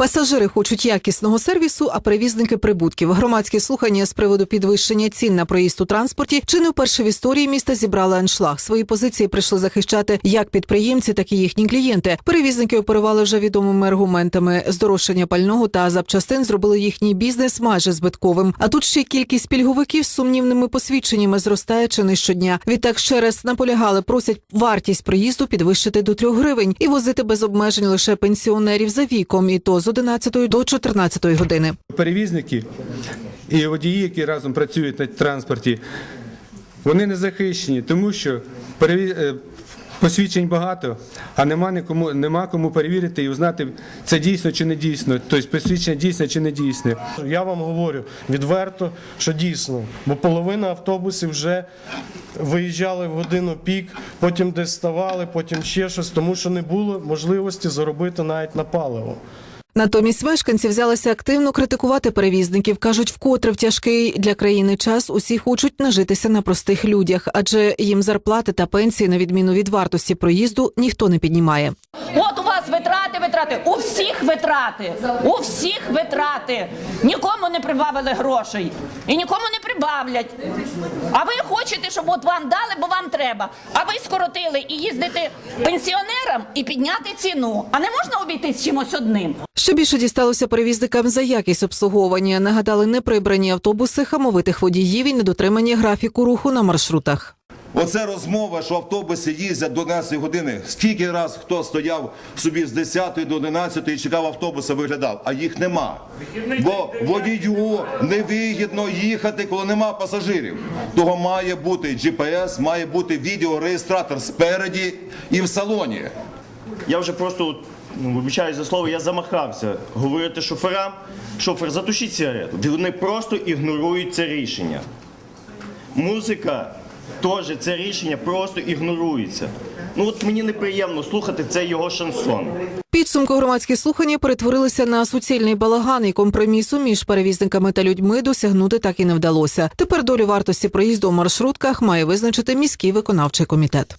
Пасажири хочуть якісного сервісу, а перевізники прибутків. Громадські слухання з приводу підвищення цін на проїзд у транспорті чи не вперше в історії міста зібрали аншлаг. Свої позиції прийшли захищати як підприємці, так і їхні клієнти. Перевізники оперували вже відомими аргументами. Здорожчання пального та запчастин зробили їхній бізнес майже збитковим. А тут ще кількість пільговиків з сумнівними посвідченнями зростає чи не щодня. Відтак ще раз наполягали, просять вартість проїзду підвищити до 3 гривень і возити без обмежень лише пенсіонерів за віком, і то 11 до 14 години. Перевізники і водії, які разом працюють на транспорті, вони не захищені, тому що переві... е, посвідчень багато, а нема, нікому, нема кому перевірити і узнати, це дійсно чи не дійсно, тобто посвідчення дійсне чи не дійсне. Я вам говорю відверто, що дійсно, бо половина автобусів вже виїжджали в годину пік, потім десь ставали, потім ще щось, тому що не було можливості заробити навіть на паливо. Натомість мешканці взялися активно критикувати перевізників. кажуть, вкотре в тяжкий для країни час усі хочуть нажитися на простих людях, адже їм зарплати та пенсії, на відміну від вартості проїзду, ніхто не піднімає. От у вас витрати, витрати, у всіх витрати, у всіх витрати. Нікому не прибавили грошей і нікому не прибавлять. А ви хочете, щоб от вам дали, бо вам треба. А ви скоротили і їздите пенсіонерам і підняти ціну. А не можна обійтись чимось одним. Що більше дісталося перевізникам за якість обслуговування. Нагадали неприбрані автобуси, хамовитих водіїв і недотримання графіку руху на маршрутах. Оце розмова, що автобуси їздять до 11 години. Скільки раз хто стояв собі з 10 до 11 і чекав автобуса, виглядав, а їх нема. Бо водію невигідно їхати, коли нема пасажирів. Того має бути GPS, має бути відеореєстратор спереді і в салоні. Я вже просто ну, вибачаю за слово, я замахався говорити шоферам, шофер, затушіть сигарету. Вони просто ігнорують це рішення. Музика теж це рішення просто ігнорується. Ну от мені неприємно слухати це його шансон. Підсумку громадські слухання перетворилися на суцільний балаган і компромісу між перевізниками та людьми досягнути так і не вдалося. Тепер долю вартості проїзду у маршрутках має визначити міський виконавчий комітет.